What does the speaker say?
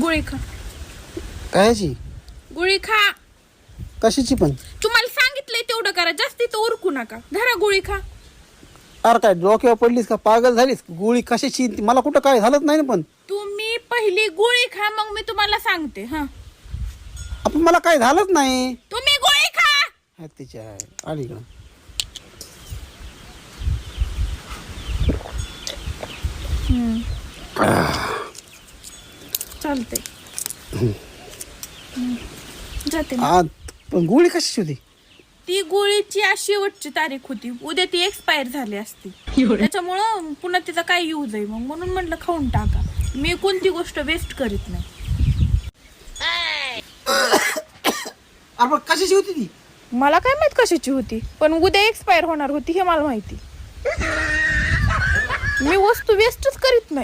गोळी खा. कायची? गोळी खा. कशाची पण? तुम्हाला सांगितलंय तेवढं करा. जास्ती तर उरकू नका. धरा गोळी खा. अरे काय डोक्यावर पडलीस का? पागल झालीस? गोळी कशाची? मला कुठं काय झालंच नाही ना पण. तुम्ही पहिली गोळी खा मग मी तुम्हाला सांगते हा. आपण मला काय झालंच नाही. तुम्ही गोळी खा. हा, तिच्या आहे. अलीकडं चालते जाते पण गोळी कशाची होती? ती गोळीची आज शेवटची तारीख होती. उद्या ती एक्सपायर झाली असती. त्याच्यामुळं पुन्हा तिचा काय यूज आहे मग म्हणून म्हटलं खाऊन टाका. मी कोणती गोष्ट वेस्ट करीत नाही. अरे पण कशाची होती ती? मला काय माहीत कशाची होती. पण उद्या एक्सपायर होणार होती हे मला माहिती. मी वस्तू वेस्टच करीत नाही.